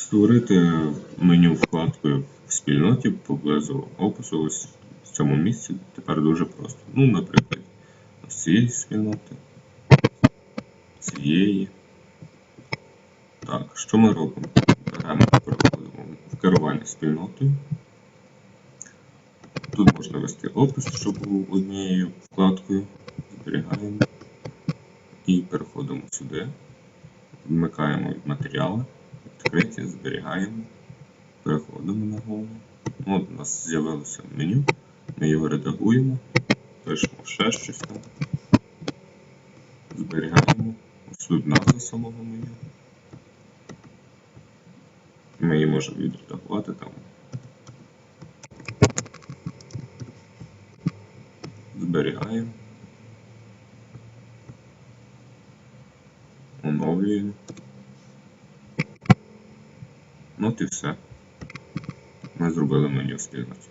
Створити меню вкладкою в спільноті поблизу опису ось в цьому місці тепер дуже просто. Ну, наприклад, з цієї спільноти, цієї. Так, що ми робимо? Беремо, переходимо в керування спільнотою. Тут можна ввести опис, щоб був однією вкладкою. Зберігаємо. І переходимо сюди. Вмикаємо матеріали, відкриті, зберігаємо. Переходимо на голову. От у нас з'явилося меню. Ми його редагуємо, пишемо ще щось там. Зберігаємо. Тут назва самого меню. Ми її можемо відредагувати там. Зберігаємо. Оновлюємо. Ну от і все. Ми зробили меню спільноті.